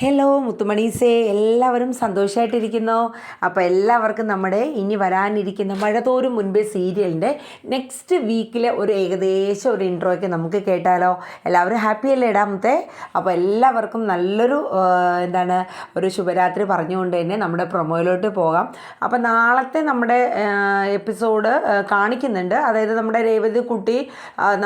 Hello മുത്തുമണീസേ എല്ലാവരും സന്തോഷമായിട്ടിരിക്കുന്നു അപ്പോൾ എല്ലാവർക്കും നമ്മുടെ ഇനി വരാനിരിക്കുന്ന മഴതോറും മുൻപേ സീരിയലിന്റെ നെക്സ്റ്റ് വീക്കിലെ ഒരു ഏകദേശം ഒരു ഇൻട്രോയ്ക്ക് നമുക്ക് കേട്ടാലോ. എല്ലാവരും ഹാപ്പി അല്ലേ ഇടാമത്തെ അപ്പോൾ എല്ലാവർക്കും നല്ലൊരു എന്താണ് ഒരു ശുഭരാത്രി പറഞ്ഞുകൊണ്ട് തന്നെ നമ്മുടെ പ്രൊമോയിലോട്ട് പോകാം. അപ്പോൾ നാളത്തെ നമ്മുടെ എപ്പിസോഡ് കാണിക്കുന്നുണ്ട്. അതായത് നമ്മുടെ രേവതി കുട്ടി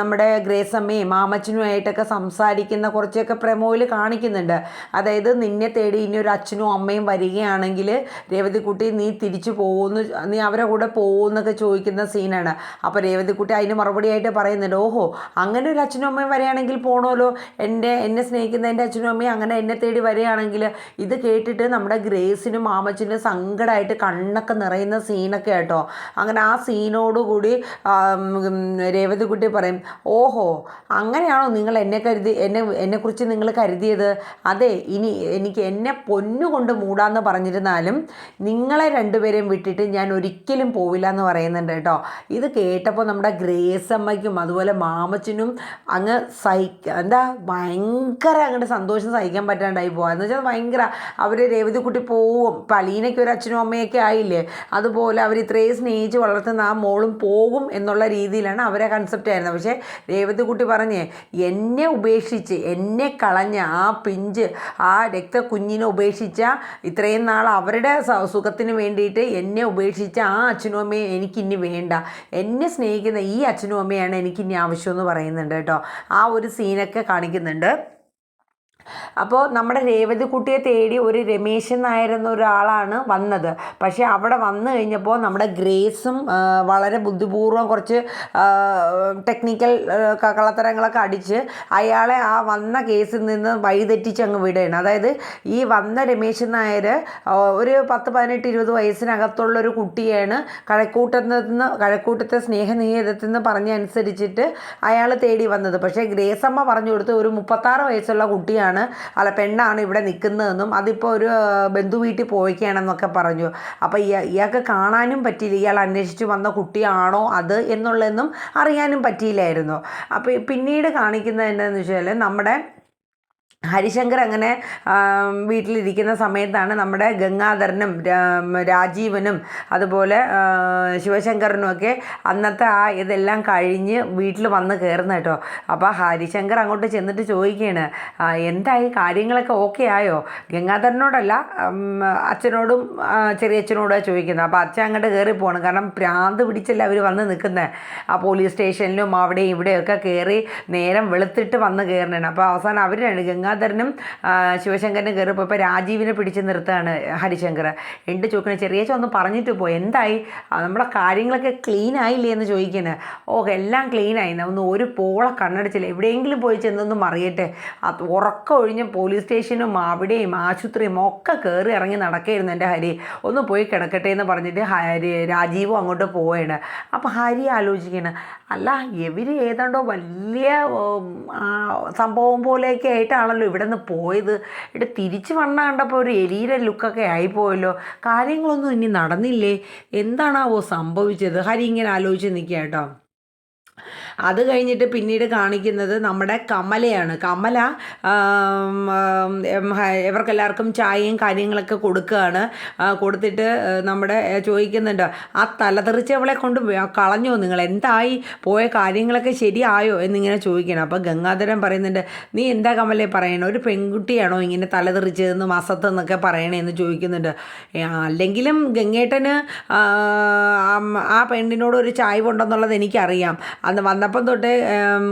നമ്മുടെ ഗ്രേസമ്മയും മാമച്ചനുമായിട്ടൊക്കെ സംസാരിക്കുന്ന കുറച്ചൊക്കെ പ്രൊമോയിൽ കാണിക്കുന്നുണ്ട്. അതായത് നിന്നെ തേടി ഇനി ഒരു അച്ഛനും അമ്മയും വരികയാണെങ്കിൽ രേവതിക്കുട്ടി നീ തിരിച്ചു പോകുന്നു നീ അവരെ കൂടെ പോകുന്നൊക്കെ ചോദിക്കുന്ന സീനാണ്. അപ്പോൾ രേവതിക്കുട്ടി അതിന് മറുപടിയായിട്ട് പറയുന്നുണ്ട് ഓഹോ അങ്ങനെ ഒരു അച്ഛനും അമ്മയും വരികയാണെങ്കിൽ പോകണമല്ലോ എന്റെ എന്നെ സ്നേഹിക്കുന്ന എന്റെ അച്ഛനും അമ്മയും അങ്ങനെ എന്നെ തേടി വരികയാണെങ്കിൽ? ഇത് കേട്ടിട്ട് നമ്മുടെ ഗ്രേസിനും മാമച്ചനും സങ്കടമായിട്ട് കണ്ണൊക്കെ നിറയുന്ന സീനൊക്കെ കേട്ടോ അങ്ങനെ ആ സീനോടുകൂടി രേവതിക്കുട്ടി പറയും ഓഹോ അങ്ങനെയാണോ നിങ്ങൾ എന്നെ കരുതി എന്നെ എന്നെക്കുറിച്ച് നിങ്ങൾ കരുതിയത്? അതെ ഇനി എനിക്ക് എന്നെ പൊന്നുകൊണ്ട് മൂടാന്ന് പറഞ്ഞിരുന്നാലും നിങ്ങളെ രണ്ടുപേരെയും വിട്ടിട്ട് ഞാൻ ഒരിക്കലും പോവില്ല എന്ന് പറയുന്നുണ്ട് കേട്ടോ. ഇത് കേട്ടപ്പോൾ നമ്മുടെ ഗ്രേസ് അമ്മയ്ക്കും അതുപോലെ മാമച്ചനും അങ്ങ് സഹിക്ക എന്താ ഭയങ്കര അങ്ങോട്ട് സന്തോഷം സഹിക്കാൻ പറ്റാണ്ടായി പോകാം എന്ന് വെച്ചാൽ ഭയങ്കര അവർ രേവതിക്കുട്ടി പോവും. ഇപ്പം അലീനയ്ക്ക് ഒരു അച്ഛനും അമ്മയൊക്കെ ആയില്ലേ? അതുപോലെ അവർ ഇത്രയും സ്നേഹിച്ച് വളർത്തുന്ന ആ മോളും പോകും എന്നുള്ള രീതിയിലാണ് അവരെ കൺസെപ്റ്റ് ആയിരുന്നത്. പക്ഷേ രേവതിക്കുട്ടി പറഞ്ഞേ എന്നെ ഉപേക്ഷിച്ച് എന്നെ കളഞ്ഞ ആ പിഞ്ച് ആ രക്തക്കുഞ്ഞിനെ ഉപേക്ഷിച്ച ഇത്രയും നാൾ അവരുടെ സുഖത്തിന് വേണ്ടിയിട്ട് എന്നെ ഉപേക്ഷിച്ച ആ അച്ഛനും അമ്മയും എനിക്കിനി വേണ്ട. എന്നെ സ്നേഹിക്കുന്ന ഈ അച്ഛനും അമ്മയാണ് എനിക്കിനി ആവശ്യമെന്ന് പറയുന്നുണ്ട് കേട്ടോ. ആ ഒരു സീനൊക്കെ കാണിക്കുന്നുണ്ട്. അപ്പോൾ നമ്മുടെ രേവതി കുട്ടിയെ തേടി ഒരു രമേശൻ നായർ ഒരാളാണ് വന്നത്. പക്ഷേ അവിടെ വന്നു കഴിഞ്ഞപ്പോൾ നമ്മുടെ ഗ്രേസും വളരെ ബുദ്ധിപൂർവം കുറച്ച് ടെക്നിക്കൽ കള്ളത്തരങ്ങളൊക്കെ അടിച്ച് അയാളെ ആ വന്ന കേസിൽ നിന്ന് വഴിതെറ്റിച്ച് അങ്ങ് വിടുകയാണ്. അതായത് ഈ വന്ന രമേശൻ നായർ ഒരു പത്ത് പതിനെട്ട് ഇരുപത് വയസ്സിനകത്തുള്ള ഒരു കുട്ടിയാണ് കഴക്കൂട്ടത്തിൽ നിന്ന് കഴക്കൂട്ടത്തെ സ്നേഹനികേതത്തിൽ നിന്ന് പറഞ്ഞനുസരിച്ചിട്ട് അയാൾ തേടി വന്നത്. പക്ഷേ ഗ്രേസമ്മ പറഞ്ഞു കൊടുത്ത് ഒരു മുപ്പത്താറ് വയസ്സുള്ള കുട്ടിയാണ് അല്ല പെണ്ണാണ് ഇവിടെ നിൽക്കുന്നതെന്നും അതിപ്പോൾ ഒരു ബന്ധു വീട്ടിൽ പോയിക്കുകയാണെന്നൊക്കെ പറഞ്ഞു. അപ്പോൾ ഇയാ ഇയാൾക്ക് കാണാനും പറ്റിയില്ല. ഇയാൾ അന്വേഷിച്ച് വന്ന കുട്ടിയാണോ അത് എന്നുള്ളതെന്നും അറിയാനും പറ്റിയില്ലായിരുന്നു. അപ്പോൾ പിന്നീട് കാണിക്കുന്നത് എന്താണെന്ന് വെച്ചാൽ നമ്മുടെ ഹരിശങ്കർ അങ്ങനെ വീട്ടിലിരിക്കുന്ന സമയത്താണ് നമ്മുടെ ഗംഗാധരനും രാജീവനും അതുപോലെ ശിവശങ്കറിനുമൊക്കെ അന്നത്തെ ആ ഇതെല്ലാം കഴിഞ്ഞ് വീട്ടിൽ വന്ന് കയറുന്ന കേട്ടോ. അപ്പോൾ ഹരിശങ്കർ അങ്ങോട്ട് ചെന്നിട്ട് ചോദിക്കുകയാണ് "ആ, എന്തായി കാര്യങ്ങളൊക്കെ ഓക്കെ ആയോ? ഗംഗാധരനോടല്ല അച്ഛനോടും ചെറിയച്ഛനോടാണ് ചെറിയച്ഛനോടും ചോദിക്കുന്നത്. അപ്പോൾ അച്ഛൻ അങ്ങോട്ട് കയറി പോകണം കാരണം പ്രാന്ത് പിടിച്ചല്ല അവർ വന്ന് നിൽക്കുന്നത് ആ പോലീസ് സ്റ്റേഷനിലും അവിടെയും ഇവിടെയൊക്കെ കയറി നേരം വെളുത്തിട്ട് വന്ന് കയറണേണ് അപ്പോൾ അവസാനം അവർ രണ്ട് ഗംഗാധരനും ശിവശങ്കരനും കയറിയപ്പോൾ ഇപ്പോൾ രാജീവിനെ പിടിച്ച് നിർത്തുകയാണ് ഹരിശങ്കർ. എന്റെ ചോക്കിനെ ചെറിയ ഒന്ന് പറഞ്ഞിട്ട് പോയി. എന്തായി? നമ്മുടെ കാര്യങ്ങളൊക്കെ ക്ലീൻ ആയില്ലേ എന്ന് ചോദിക്കുന്നത് ഓ എല്ലാം ക്ലീൻ ആയി. ഒന്ന് ഒരു പോള കണ്ണടച്ചില്ല. എവിടെയെങ്കിലും പോയി ചെന്നൊന്നും അറിയട്ടെ ഉറക്കം ഒഴിഞ്ഞ് പോലീസ് സ്റ്റേഷനും അവിടെയും ആശുപത്രിയും ഒക്കെ കയറി ഇറങ്ങി നടക്കായിരുന്നു എന്റെ ഹരി. ഒന്ന് പോയി കിടക്കട്ടെ എന്ന് പറഞ്ഞിട്ട് ഹരി രാജീവും അങ്ങോട്ട് പോവുകയാണ് അപ്പോൾ ഹരി ആലോചിക്കുകയാണ് അല്ല ഇവർ ഏതാണ്ടോ വലിയ സംഭവം പോലെയൊക്കെ ആയിട്ടാണല്ലോ ഇവിടെ നിന്ന് പോയത്. ഇവിടെ തിരിച്ച് വണ്ണ കണ്ടപ്പോൾ ഒരു എലീര ലുക്കൊക്കെ ആയിപ്പോയല്ലോ. കാര്യങ്ങളൊന്നും ഇനി നടന്നില്ലേ? എന്താണാവോ സംഭവിച്ചത്? ഹരി ഇങ്ങനെ ആലോചിച്ച് നിൽക്കുക കേട്ടോ. അത് കഴിഞ്ഞിട്ട് പിന്നീട് കാണിക്കുന്നത് നമ്മുടെ കമലയാണ്. കമല ഇവർക്കെല്ലാവർക്കും ചായയും കാര്യങ്ങളൊക്കെ കൊടുക്കുകയാണ്. കൊടുത്തിട്ട് നമ്മുടെ ചോദിക്കുന്നുണ്ട് ആ തലതെറിച്ചവളെ കൊണ്ട് കളഞ്ഞോ നിങ്ങൾ? എന്തായി? പോയ കാര്യങ്ങളൊക്കെ ശരിയായോ? എന്നിങ്ങനെ ചോദിക്കണം അപ്പോൾ ഗംഗാധരൻ പറയുന്നുണ്ട് നീ എന്താ കമലെ പറയണേ? ഒരു പെൺകുട്ടിയാണോ ഇങ്ങനെ തലതെറിച്ചതെന്ന് മസത്തെന്നൊക്കെ പറയണേന്ന് ചോദിക്കുന്നുണ്ട്. അല്ലെങ്കിലും ഗംഗേട്ടന് ആ, പെണ്ണിനോട് ഒരു ചായ ഉണ്ടെന്നുള്ളത് എനിക്കറിയാം. അന്ന് വന്നപ്പം തൊട്ടേ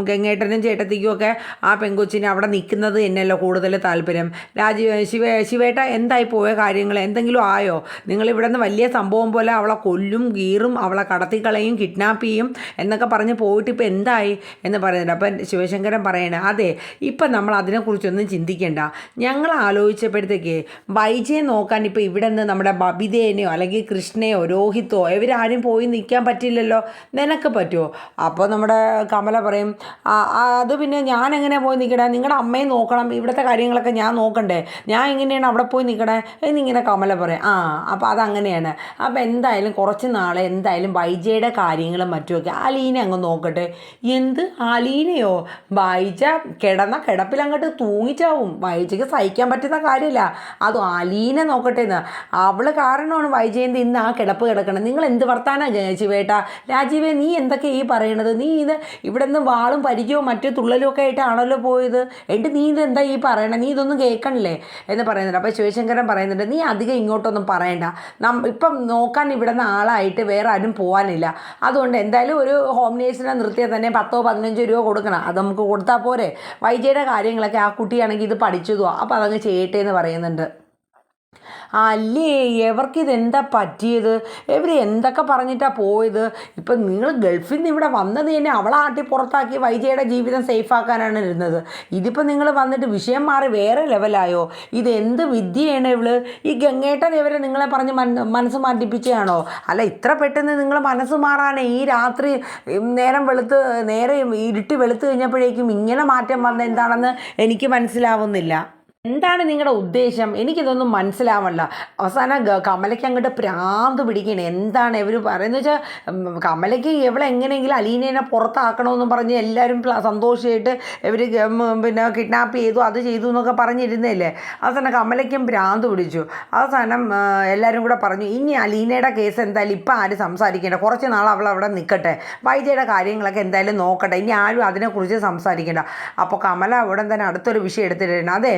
ഗംഗേട്ടനും ചേട്ടത്തിക്കും ഒക്കെ ആ പെങ്കൊച്ചിനെ അവിടെ നിൽക്കുന്നത് എന്നല്ലോ കൂടുതൽ താല്പര്യം. രാജീവ് ശിവ ശിവേട്ട എന്തായി പോയ കാര്യങ്ങൾ? എന്തെങ്കിലും ആയോ? നിങ്ങൾ ഇവിടെ നിന്ന് വലിയ സംഭവം പോലെ അവളെ കൊല്ലും ഗീറും അവളെ കടത്തിക്കളയും കിഡ്നാപ്പ് ചെയ്യും എന്നൊക്കെ പറഞ്ഞ് പോയിട്ട് ഇപ്പം എന്തായി എന്ന് പറയുന്നുണ്ട്. അപ്പം ശിവശങ്കരൻ പറയണേ അതെ ഇപ്പം നമ്മൾ അതിനെക്കുറിച്ചൊന്നും ചിന്തിക്കേണ്ട. ഞങ്ങൾ ആലോചിച്ചപ്പോഴത്തേക്ക് വൈജയെ നോക്കാൻ ഇപ്പോൾ ഇവിടെ നിന്ന് നമ്മുടെ ബബിതേനെയോ അല്ലെങ്കിൽ കൃഷ്ണയോ രോഹിത്തോ ഇവരാരും പോയി നിൽക്കാൻ പറ്റില്ലല്ലോ. നിനക്ക് പറ്റുമോ അപ്പോൾ നമ്മുടെ കമല പറയും "ആ, ആ, അത് പിന്നെ ഞാൻ എങ്ങനെ പോയി നിൽക്കണേ നിങ്ങളുടെ അമ്മയെ നോക്കണം. ഇവിടുത്തെ കാര്യങ്ങളൊക്കെ ഞാൻ നോക്കണ്ടേ? ഞാൻ എങ്ങനെയാണ് അവിടെ പോയി നിൽക്കണേ എന്നിങ്ങനെ കമല പറയും. ആ അപ്പോൾ അതങ്ങനെയാണ്. അപ്പോൾ എന്തായാലും കുറച്ച് നാളെ എന്തായാലും വൈജയുടെ കാര്യങ്ങളും മറ്റുമൊക്കെ അലീനെ അങ്ങ് നോക്കട്ടെ. എന്ത് അലീനയോ വൈജ കിടന്ന കിടപ്പിൽ അങ്ങോട്ട് തൂങ്ങിച്ചാവും. വൈജയ്ക്ക് സഹിക്കാൻ പറ്റുന്ന കാര്യമില്ല. അത് അലീനെ നോക്കട്ടെ എന്ന് അവൾ കാരണമാണ് വൈജയന്തി ഇന്ന് ആ കിടപ്പ് കിടക്കണം. നിങ്ങൾ എന്ത് വർത്താനാണ് രാജീവേട്ടാ രാജീവേ നീ എന്തൊക്കെ ഈ പറയണത്? നീ ഇത് ഇവിടെ നിന്ന് വാളും പരിചയവും മറ്റു തുള്ളലും ഒക്കെ ആയിട്ടാണല്ലോ പോയത്. എന്നിട്ട് നീ ഇതെന്താ ഈ പറയണേ? നീ ഇതൊന്നും കേൾക്കണില്ലേ? എന്ന് പറയുന്നുണ്ട്. അപ്പോൾ ശിവശങ്കരൻ പറയുന്നുണ്ട് നീ അധികം ഇങ്ങോട്ടൊന്നും പറയണ്ട. നം ഇപ്പം നോക്കാൻ ഇവിടെ നിന്ന് ആളായിട്ട് വേറെ ആരും പോകാനില്ല അതുകൊണ്ട് എന്തായാലും ഒരു ഹോം നേഴ്സിനെ നിർത്തിയാൽ തന്നെ പത്തോ പതിനഞ്ചോ രൂപ കൊടുക്കണം. അത് നമുക്ക് കൊടുത്താൽ പോരെ. വൈജയുടെ കാര്യങ്ങളൊക്കെ ആ കുട്ടിയാണെങ്കിൽ ഇത് പഠിച്ചതോ അപ്പോൾ അതങ്ങ് ചെയ്യട്ടെ എന്ന് പറയുന്നുണ്ട്. അല്ലേ? എവർക്ക് ഇതെന്താ പറ്റിയത്? ഇവർ എന്തൊക്കെ പറഞ്ഞിട്ടാണ് പോയത്? ഇപ്പം നിങ്ങൾ ഗൾഫിൽ നിന്ന് ഇവിടെ വന്നത് തന്നെ അവളെ ആട്ടി പുറത്താക്കി വൈജയുടെ ജീവിതം സേഫാക്കാനാണ് ഇരുന്നത്. ഇതിപ്പോൾ നിങ്ങൾ വന്നിട്ട് വിഷയം മാറി വേറെ ലെവലായോ? ഇത് എന്ത് വിദ്യയാണ് ഇവൾ? ഈ ഗംഗേട്ടൻ ഇവരെ നിങ്ങളെ പറഞ്ഞ് മനസ്സ് മാറ്റിപ്പിച്ചതാണോ അല്ല ഇത്ര പെട്ടെന്ന് നിങ്ങൾ മനസ്സ് മാറാനേ ഈ രാത്രി നേരം വെളുത്ത് നേരെ ഇരുട്ടി വെളുത്ത് കഴിഞ്ഞപ്പോഴേക്കും ഇങ്ങനെ മാറ്റം വന്ന എന്താണെന്ന് എനിക്ക് മനസ്സിലാവുന്നില്ല. എന്താണ് നിങ്ങളുടെ ഉദ്ദേശം? എനിക്കിതൊന്നും മനസ്സിലാവണ്ട. അവസാനം കമലയ്ക്ക് അങ്ങോട്ട് പ്രാന്ത് പിടിക്കണേ എന്താണ് ഇവർ പറയുന്നത് വെച്ചാൽ കമലയ്ക്ക് എവിടെ എങ്ങനെയെങ്കിലും അലീനേനെ പുറത്താക്കണമെന്ന് പറഞ്ഞ് എല്ലാവരും സന്തോഷമായിട്ട് ഇവർ പിന്നെ കിഡ്നാപ്പ് ചെയ്തു അത് ചെയ്തു എന്നൊക്കെ പറഞ്ഞിരുന്നല്ലേ അവസാനം കമലയ്ക്കും പ്രാന്ത് പിടിച്ചു. അവസാനം എല്ലാവരും കൂടെ പറഞ്ഞു ഇനി അലീനയുടെ കേസ് എന്തായാലും ഇപ്പം ആരും സംസാരിക്കേണ്ട? കുറച്ച് നാൾ അവൾ അവിടെ നിൽക്കട്ടെ വൈദ്യയുടെ കാര്യങ്ങളൊക്കെ എന്തായാലും നോക്കട്ടെ. ഇനി ആരും അതിനെക്കുറിച്ച് സംസാരിക്കേണ്ട. അപ്പോൾ കമല ഉടൻ തന്നെ അടുത്തൊരു വിഷയം എടുത്തിട്ടുണ്ട്. അതെ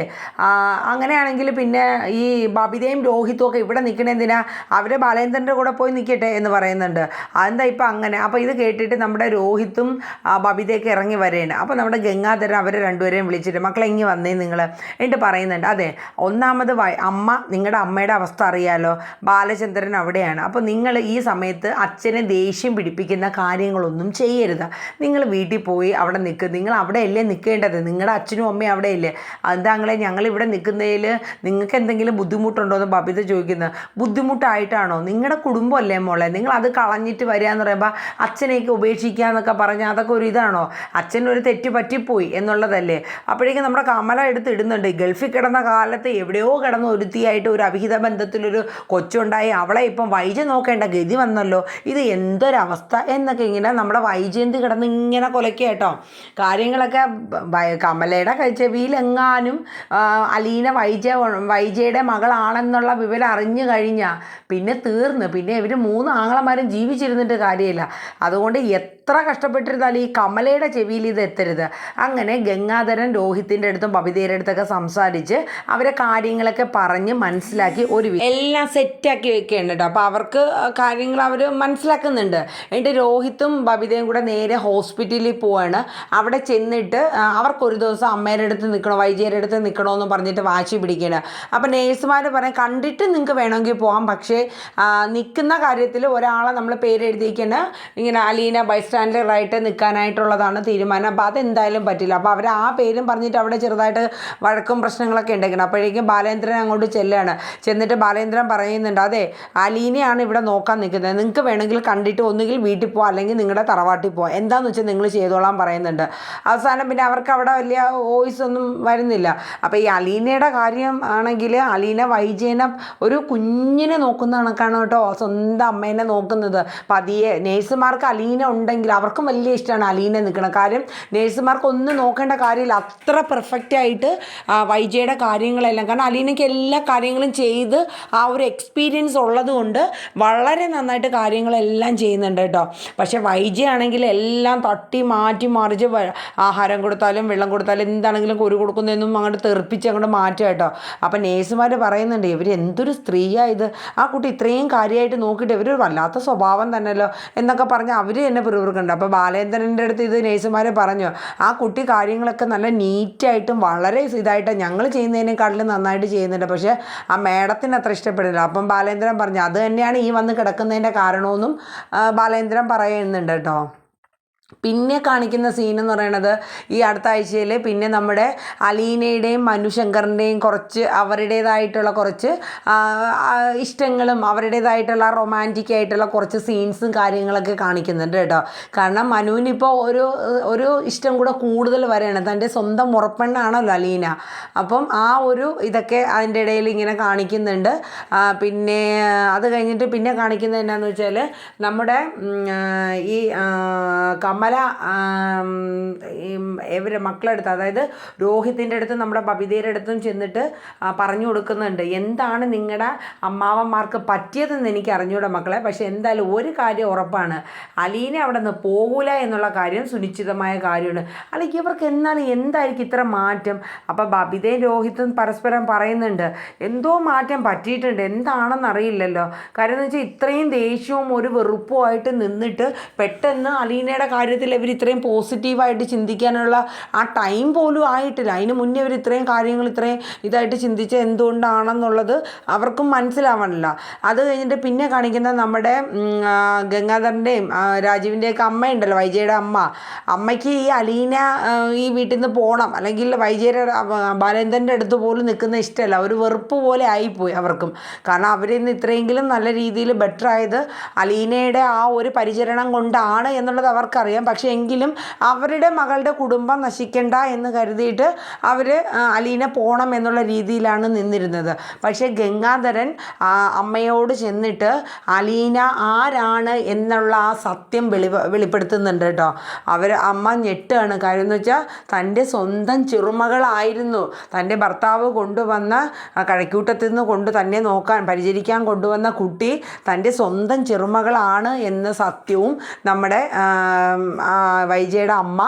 അങ്ങനെയാണെങ്കിൽ പിന്നെ ഈ ബബിതയും രോഹിത്തും ഒക്കെ ഇവിടെ നിൽക്കണെന്തിനാ അവരെ ബാലേന്ദ്രന്റെ കൂടെ പോയി നിൽക്കട്ടെ എന്ന് പറയുന്നുണ്ട്. അതെന്താ ഇപ്പം അങ്ങനെ? അപ്പോൾ ഇത് കേട്ടിട്ട് നമ്മുടെ രോഹിത്തും ബബിതയൊക്കെ ഇറങ്ങി വരേണ്ട അപ്പോൾ നമ്മുടെ ഗംഗാധരൻ അവരെ രണ്ടുപേരെയും വിളിച്ചിട്ട് മക്കളെ ഇങ്ങി വന്നേ നിങ്ങൾ എന്നിട്ട് പറയുന്നുണ്ട്. അതെ ഒന്നാമത് അമ്മ നിങ്ങളുടെ അമ്മയുടെ അവസ്ഥ അറിയാലോ? ബാലചന്ദ്രൻ അവിടെയാണ്. അപ്പോൾ നിങ്ങൾ ഈ സമയത്ത് അച്ഛനെ ദേഷ്യം പിടിപ്പിക്കുന്ന കാര്യങ്ങളൊന്നും ചെയ്യരുത്. നിങ്ങൾ വീട്ടിൽ പോയി അവിടെ നിൽക്കുക നിങ്ങൾ അവിടെയല്ലേ നിൽക്കേണ്ടത്? നിങ്ങളുടെ അച്ഛനും അമ്മയും അവിടെയല്ലേ? അതാങ്ങളെ ഞങ്ങൾ ഇവിടെ നിൽക്കുന്നതിൽ നിങ്ങൾക്ക് എന്തെങ്കിലും ബുദ്ധിമുട്ടുണ്ടോ എന്ന് ബബിത ചോദിക്കുന്നത് ബുദ്ധിമുട്ടായിട്ടാണോ? നിങ്ങളുടെ കുടുംബമല്ലേ മോളെ? നിങ്ങൾ അത് കളഞ്ഞിട്ട് വരിക എന്ന് പറയുമ്പോൾ അച്ഛനെയൊക്കെ ഉപേക്ഷിക്കുക എന്നൊക്കെ പറഞ്ഞാൽ അതൊക്കെ ഒരു ഇതാണോ? അച്ഛനൊരു തെറ്റ് പറ്റിപ്പോയി എന്നുള്ളതല്ലേ? അപ്പോഴേക്കും നമ്മുടെ കമല എടുത്ത് ഇടുന്നുണ്ട്. ഗൾഫിൽ കിടന്ന കാലത്ത് എവിടെയോ കിടന്ന് ഒരുത്തിയായിട്ട് ഒരു അവിഹിത ബന്ധത്തിലൊരു കൊച്ചുണ്ടായി. അവളെ ഇപ്പം വൈജ നോക്കേണ്ട ഗതി വന്നല്ലോ. ഇത് എന്തൊരവസ്ഥ എന്നൊക്കെ ഇങ്ങനെ നമ്മുടെ വൈജയന്തി കിടന്ന് ഇങ്ങനെ കൊലക്കേട്ടോ കാര്യങ്ങളൊക്കെ കമലയുടെ ചെവിയിലെങ്ങാനും അലീന വൈജ വൈജയുടെ മകളാണെന്നുള്ള വിവരം അറിഞ്ഞു കഴിഞ്ഞാൽ പിന്നെ തീർന്ന്. പിന്നെ ഇവർ മൂന്ന് ആങ്ങളമാരും ജീവിച്ചിരുന്നിട്ട് കാര്യമില്ല. അതുകൊണ്ട് എത്ര കഷ്ടപ്പെട്ടിരുന്നാലും ഈ കമലയുടെ ചെവിയിൽ ഇത് എത്തരുത്. അങ്ങനെ ഗംഗാധരൻ രോഹിത്തിന്റെ അടുത്തും ബബിതയുടെ അടുത്തൊക്കെ സംസാരിച്ച് അവരെ കാര്യങ്ങളൊക്കെ പറഞ്ഞ് മനസ്സിലാക്കി ഒരു എല്ലാം സെറ്റാക്കി വെക്കുകയാണ് കേട്ടോ അപ്പോൾ അവർക്ക് കാര്യങ്ങൾ അവർ മനസ്സിലാക്കുന്നുണ്ട്. എന്നിട്ട് രോഹിത്തും ബബിതയും കൂടെ നേരെ ഹോസ്പിറ്റലിൽ പോവാണ്. അവിടെ ചെന്നിട്ട് അവർക്കൊരു ദിവസം അമ്മയുടെ അടുത്ത് നിൽക്കണോ വൈദ്യരുടെ അടുത്ത് നിൽക്കണമെന്ന് പറഞ്ഞിട്ട് വാശി പിടിക്കുകയാണ് അപ്പോൾ നേഴ്സുമാർ പറയാം കണ്ടിട്ട് നിങ്ങൾക്ക് വേണമെങ്കിൽ പോകാം പക്ഷേ നിൽക്കുന്ന കാര്യത്തിൽ ഒരാളെ നമ്മൾ പേരെഴുതിയിരിക്കുന്നത് ഇങ്ങനെ അലീന ബൈസ്റ്റാൻഡറായിട്ട് നിൽക്കാനായിട്ടുള്ളതാണ് തീരുമാനം. അപ്പോൾ അതെന്തായാലും പറ്റില്ല. അപ്പോൾ അവർ ആ പേരും പറഞ്ഞിട്ട് അവിടെ ചെറുതായിട്ട് വഴക്കും പ്രശ്നങ്ങളൊക്കെ ഉണ്ടാക്കണം അപ്പോഴേക്കും ബാലേന്ദ്രൻ അങ്ങോട്ട് ചെല്ലുകയാണ് ചെന്നിട്ട് ബാലേന്ദ്രൻ പറയുന്നുണ്ട് അതെ അലീനയാണ് ഇവിടെ നോക്കാൻ നിൽക്കുന്നത്. നിങ്ങൾക്ക് വേണമെങ്കിൽ കണ്ടിട്ട് ഒന്നുകിൽ വീട്ടിൽ പോകാം അല്ലെങ്കിൽ നിങ്ങളുടെ തറവാട്ടിൽ പോകാം എന്താണെന്ന് വെച്ചാൽ നിങ്ങൾ ചെയ്തോളാൻ പറയുന്നുണ്ട്. അവസാനം പിന്നെ അവർക്ക് അവിടെ വലിയ വോയിസ് ഒന്നും വരുന്നില്ല. അപ്പോൾ ഈ അലീനയുടെ കാര്യം ആണെങ്കിൽ അലീന വൈജേന ഒരു കുഞ്ഞിനെ നോക്കുന്ന കണക്കാണ് കേട്ടോ സ്വന്തം അമ്മേനെ നോക്കുന്നത്. പതിയെ നേഴ്സുമാർക്ക് അലീന ഉണ്ടെങ്കിൽ അവർക്കും വലിയ ഇഷ്ടമാണ് അലീന നിൽക്കണം കാര്യം. നേഴ്സുമാർക്ക് ഒന്നും നോക്കേണ്ട കാര്യമില്ല. അത്ര പെർഫെക്റ്റ് ആയിട്ട് വൈജയുടെ കാര്യങ്ങളെല്ലാം. കാരണം അലീനയ്ക്ക് എല്ലാ കാര്യങ്ങളും ചെയ്ത് ആ ഒരു എക്സ്പീരിയൻസ് ഉള്ളതുകൊണ്ട് വളരെ നന്നായിട്ട് കാര്യങ്ങളെല്ലാം ചെയ്യുന്നുണ്ട് കേട്ടോ. പക്ഷേ വൈജ ആണെങ്കിൽ എല്ലാം തട്ടി മാറ്റി മറിച്ച് ആഹാരം കൊടുത്താലും വെള്ളം കൊടുത്താലും എന്താണെങ്കിലും കുരു കൊടുക്കുന്നതെന്നും അങ്ങോട്ട് തെറിപ്പിച്ച് അങ്ങോട്ട് മാറ്റുക കേട്ടോ. അപ്പം നേഴ്സുമാർ പറയുന്നുണ്ട് ഇവർ എന്തൊരു സ്ത്രീയായത് ആ കുട്ടി ഇത്രയും കാര്യമായിട്ട് നോക്കിയിട്ട് ഇവർ വല്ലാത്ത സ്വഭാവം തന്നെയല്ലോ എന്നൊക്കെ പറഞ്ഞ് അവർ തന്നെ പിറുപിറുക്കുന്നുണ്ട് അപ്പോൾ ബാലേന്ദ്രന്റെ അടുത്ത് ഇത് നേഴ്സുമാർ പറഞ്ഞു ആ കുട്ടി കാര്യങ്ങളൊക്കെ നല്ല നീറ്റായിട്ടും വളരെ ഇതായിട്ട് ഞങ്ങൾ ചെയ്യുന്നതിനേക്കാട്ടിലും നന്നായിട്ട് ചെയ്യുന്നുണ്ട്. പക്ഷേ ആ മേഡത്തിന് അത്ര ഇഷ്ടപ്പെടില്ല. അപ്പം ബാലേന്ദ്രൻ പറഞ്ഞു അത് തന്നെയാണ് ഈ വന്ന് കിടക്കുന്നതിന്റെ കാരണമെന്നും ബാലേന്ദ്രൻ പറയുന്നുണ്ട് കേട്ടോ. പിന്നെ കാണിക്കുന്ന സീൻ എന്ന് പറയുന്നത് ഈ അടുത്ത ആഴ്ചയിൽ പിന്നെ നമ്മുടെ അലീനയുടെയും മനുശങ്കറിന്റെയും കുറച്ച് അവരുടേതായിട്ടുള്ള കുറച്ച് ഇഷ്ടങ്ങളും അവരുടേതായിട്ടുള്ള റൊമാന്റിക് ആയിട്ടുള്ള കുറച്ച് സീൻസും കാര്യങ്ങളൊക്കെ കാണിക്കുന്നുണ്ട് കേട്ടോ. കാരണം മനുവിനിപ്പോൾ ഒരു ഒരു ഇഷ്ടം കൂടെ കൂടുതൽ വരെയാണ്. തന്റെ സ്വന്തം മുറപ്പെണ്ണാണല്ലോ അലീന. അപ്പം ആ ഒരു ഇതൊക്കെ അതിന്റെ ഇടയിൽ ഇങ്ങനെ കാണിക്കുന്നുണ്ട്. പിന്നെ അത് കഴിഞ്ഞിട്ട് പിന്നെ കാണിക്കുന്നത് എന്നാന്ന് വെച്ചാൽ നമ്മുടെ ഈ ആ, കമല ഇവർ മക്കളെടുത്ത് അതായത് രോഹിത്തിന്റെ അടുത്തും നമ്മുടെ ബബിതയുടെ അടുത്തും ചെന്നിട്ട് പറഞ്ഞു കൊടുക്കുന്നുണ്ട്. എന്താണ് നിങ്ങളുടെ അമ്മാവന്മാർക്ക് പറ്റിയതെന്ന് എനിക്ക് അറിഞ്ഞൂടെ മക്കളെ. പക്ഷേ എന്തായാലും ഒരു കാര്യം ഉറപ്പാണ്. അലീനെ അവിടെ നിന്ന് പോകൂല എന്നുള്ള കാര്യം സുനിശ്ചിതമായ കാര്യമാണ്. അല്ലെങ്കിൽ ഇവർക്ക് എന്നാലും എന്തായിരിക്കും ഇത്ര മാറ്റം? അപ്പോൾ ബബിതയും രോഹിത്തും പരസ്പരം പറയുന്നുണ്ട് എന്തോ മാറ്റം പറ്റിയിട്ടുണ്ട്. എന്താണെന്ന് അറിയില്ലല്ലോ. കാര്യം എന്ന് വെച്ചാൽ ഇത്രയും ദേഷ്യവും ഒരു വെറുപ്പുമായിട്ട് നിന്നിട്ട് പെട്ടെന്ന് അലീനയുടെ കാര്യത്തിൽ ഇവർ ഇത്രയും പോസിറ്റീവായിട്ട് ചിന്തിക്കാനുള്ള ആ ടൈം പോലും ആയിട്ടില്ല. അതിന് മുന്നേ ഇവർ ഇത്രയും കാര്യങ്ങൾ ഇത്രയും ഇതായിട്ട് ചിന്തിച്ച എന്തുകൊണ്ടാണെന്നുള്ളത് അവർക്കും മനസ്സിലാവണില്ല അത് കഴിഞ്ഞിട്ട് പിന്നെ കാണിക്കുന്ന നമ്മുടെ ഗംഗാധരന്റെയും രാജീവിന്റെയൊക്കെ അമ്മയുണ്ടല്ലോ വൈജയുടെ അമ്മ. അമ്മയ്ക്ക് ഈ അലീന ഈ വീട്ടിൽ നിന്ന് പോകണം അല്ലെങ്കിൽ വൈജയുടെ ബാലേന്ദ്രന്റെ അടുത്ത് പോലും നിൽക്കുന്ന ഇഷ്ടമല്ല. ഒരു വെറുപ്പ് പോലെ ആയിപ്പോയി അവർക്കും. കാരണം അവരിൽ നിന്ന് ഇത്രയെങ്കിലും നല്ല രീതിയിൽ ബെറ്റർ ആയത് അലീനയുടെ ആ ഒരു പരിചരണം കൊണ്ടാണ് എന്നുള്ളത് അവർക്കറിയാം. പക്ഷേ എങ്കിലും അവരുടെ മകളുടെ കുടുംബം നശിക്കണ്ട എന്ന് കരുതിയിട്ട് അവർ അലീന പോകണം എന്നുള്ള രീതിയിലാണ് നിന്നിരുന്നത്. പക്ഷേ ഗംഗാധരൻ അമ്മയോട് ചെന്നിട്ട് അലീന ആരാണ് എന്നുള്ള ആ സത്യം വെളി വെളിപ്പെടുത്തുന്നുണ്ട് കേട്ടോ. അവർ അമ്മ ഞെട്ടാണ്. കാര്യം എന്ന് വെച്ചാൽ തന്റെ സ്വന്തം ചെറുമകളായിരുന്നു. തന്റെ ഭർത്താവ് കൊണ്ടുവന്ന കഴക്കൂട്ടത്തിൽ നിന്ന് കൊണ്ട് തന്നെ നോക്കാൻ പരിചരിക്കാൻ കൊണ്ടുവന്ന കുട്ടി തന്റെ സ്വന്തം ചെറുമകളാണ് എന്ന സത്യവും നമ്മുടെ വൈജയുടെ അമ്മ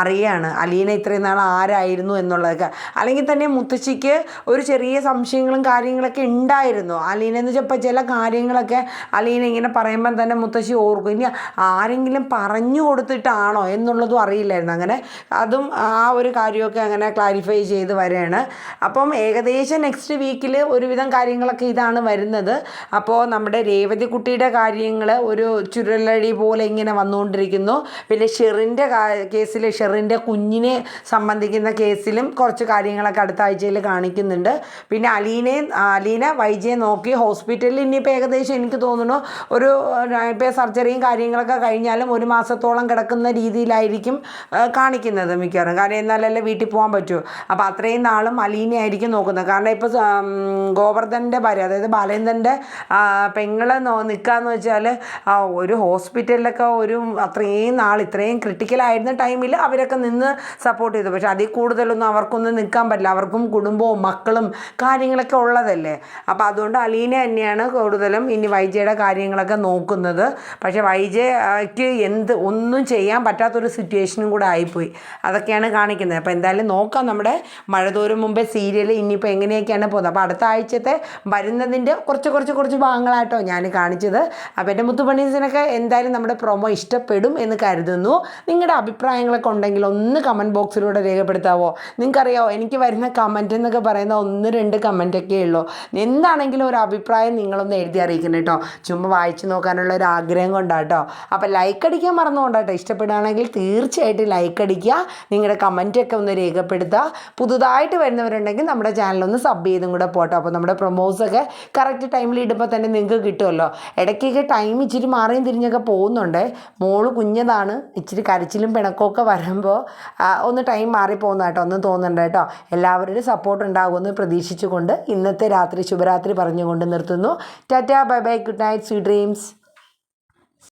അറിയാണ് അലീന ഇത്രയും നാൾ ആരായിരുന്നു എന്നുള്ളതൊക്കെ അല്ലെങ്കിൽ തന്നെ മുത്തശ്ശിക്ക് ഒരു ചെറിയ സംശയങ്ങളും കാര്യങ്ങളൊക്കെ ഉണ്ടായിരുന്നു. അലീന എന്ന് വെച്ചപ്പോൾ ചില കാര്യങ്ങളൊക്കെ അലീന ഇങ്ങനെ പറയുമ്പം തന്നെ മുത്തശ്ശി ഓർക്കും. ഇനി ആരെങ്കിലും പറഞ്ഞു കൊടുത്തിട്ടാണോ എന്നുള്ളതും അറിയില്ലായിരുന്നു. അങ്ങനെ അതും ആ ഒരു കാര്യമൊക്കെ അങ്ങനെ ക്ലാരിഫൈ ചെയ്ത് വരികയാണ് അപ്പം ഏകദേശം നെക്സ്റ്റ് വീക്കിൽ ഒരുവിധം കാര്യങ്ങളൊക്കെ ഇതാണ് വരുന്നത്. അപ്പോൾ നമ്മുടെ രേവതി കുട്ടിയുടെ കാര്യങ്ങൾ ഒരു ചുരലടി പോലെ ഇങ്ങനെ വന്നുകൊണ്ടിരിക്കുന്നു. പിന്നെ ഷെറിന്റെ കേസിൽ ഷെറിന്റെ കുഞ്ഞിനെ സംബന്ധിക്കുന്ന കേസിലും കുറച്ച് കാര്യങ്ങളൊക്കെ അടുത്ത ആഴ്ചയിൽ കാണിക്കുന്നുണ്ട്. പിന്നെ അലീനെ അലീന വൈജയെ നോക്കി ഹോസ്പിറ്റലിൽ ഇനിയിപ്പോൾ ഏകദേശം എനിക്ക് തോന്നുന്നു ഒരു ഇപ്പോൾ സർജറിയും കാര്യങ്ങളൊക്കെ കഴിഞ്ഞാലും ഒരു മാസത്തോളം കിടക്കുന്ന രീതിയിലായിരിക്കും കാണിക്കുന്നത് മിക്കവാറും. കാരണം എന്നാലല്ലേ വീട്ടിൽ പോകാൻ പറ്റൂ. അപ്പോൾ അത്രയും നാളും അലീനയായിരിക്കും നോക്കുന്നത്. കാരണം ഇപ്പോൾ ഗോവർദ്ധന്റെ ഭാര്യ അതായത് ബാലേന്ദ്രന്റെ പെങ്ങളെ നിൽക്കാന്ന് വെച്ചാൽ ഒരു ഹോസ്പിറ്റലിലൊക്കെ ഒരു അത്രയും നാൾ ഇത്രയും ക്രിട്ടിക്കലായിരുന്ന ടൈമിൽ അവരൊക്കെ നിന്ന് സപ്പോർട്ട് ചെയ്തു. പക്ഷേ അതിൽ കൂടുതലൊന്നും അവർക്കൊന്നും നിൽക്കാൻ പറ്റില്ല. അവർക്കും കുടുംബവും മക്കളും കാര്യങ്ങളൊക്കെ ഉള്ളതല്ലേ? അപ്പോൾ അതുകൊണ്ട് അലീന തന്നെയാണ് കൂടുതലും ഇനി വൈജയുടെ കാര്യങ്ങളൊക്കെ നോക്കുന്നത്. പക്ഷേ വൈജയ്ക്ക് എന്ത് ഒന്നും ചെയ്യാൻ പറ്റാത്തൊരു സിറ്റുവേഷനും കൂടെ ആയിപ്പോയി. അതൊക്കെയാണ് കാണിക്കുന്നത്. അപ്പോൾ എന്തായാലും നോക്കാം നമ്മുടെ മഴ തോരും മുമ്പേ സീരിയൽ ഇനിയിപ്പോൾ എങ്ങനെയൊക്കെയാണ് പോകുന്നത്. അപ്പോൾ അടുത്ത ആഴ്ചത്തെ വരുന്നതിന്റെ കുറച്ച് കുറച്ച് കുറച്ച് ഭാഗങ്ങളായിട്ടോ ഞാൻ കാണിച്ചത്. അപ്പോൾ എന്റെ മുത്തുപണീസിനൊക്കെ എന്തായാലും നമ്മുടെ പ്രൊമോ ഇഷ്ടപ്പെടും എന്ന് കരുതുന്നു. നിങ്ങളുടെ അഭിപ്രായങ്ങളൊക്കെ ഉണ്ടെങ്കിൽ ഒന്ന് കമന്റ് ബോക്സിലൂടെ രേഖപ്പെടുത്താവോ? നിങ്ങൾക്കറിയാമോ എനിക്ക് വരുന്ന കമന്റ് എന്നൊക്കെ പറയുന്ന ഒന്ന് രണ്ട് കമന്റൊക്കെ ഉള്ളൂ. എന്താണെങ്കിലും ഒരു അഭിപ്രായം നിങ്ങളൊന്ന് എഴുതി അറിയിക്കണം കേട്ടോ ചുമ്മാ വായിച്ചു നോക്കാനുള്ള ഒരു ആഗ്രഹം കൊണ്ടാണ് കേട്ടോ അപ്പോൾ ലൈക്ക് അടിക്കാൻ മറന്നുകൊണ്ടാട്ടോ. ഇഷ്ടപ്പെടുകയാണെങ്കിൽ തീർച്ചയായിട്ടും ലൈക്ക് അടിക്കുക. നിങ്ങളുടെ കമന്റൊക്കെ ഒന്ന് രേഖപ്പെടുത്തുക. പുതുതായിട്ട് വരുന്നവരുണ്ടെങ്കിൽ നമ്മുടെ ചാനലൊന്ന് സബ് ചെയ്തും കൂടെ പോട്ടോ. അപ്പോൾ നമ്മുടെ പ്രൊമോസൊക്കെ കറക്റ്റ് ടൈമിൽ ഇടുമ്പോൾ തന്നെ നിങ്ങൾക്ക് കിട്ടുമല്ലോ ഇടയ്ക്കൊക്കെ ടൈം ഇച്ചിരി മാറിയും തിരിഞ്ഞൊക്കെ പോകുന്നുണ്ട്. മോൾ കുഞ്ഞതാണ്. ഇച്ചിരി കരച്ചിലും പിണക്കമൊക്കെ വരുമ്പോൾ ഒന്ന് ടൈം മാറിപ്പോകുന്ന കേട്ടോ ഒന്ന് തോന്നുന്നുണ്ട് കേട്ടോ. എല്ലാവരുടെയും സപ്പോർട്ട് ഉണ്ടാകുമെന്ന് പ്രതീക്ഷിച്ചുകൊണ്ട് ഇന്നത്തെ രാത്രി ശുഭരാത്രി പറഞ്ഞുകൊണ്ട് നിർത്തുന്നു. Tata bye bye good night sweet dreams.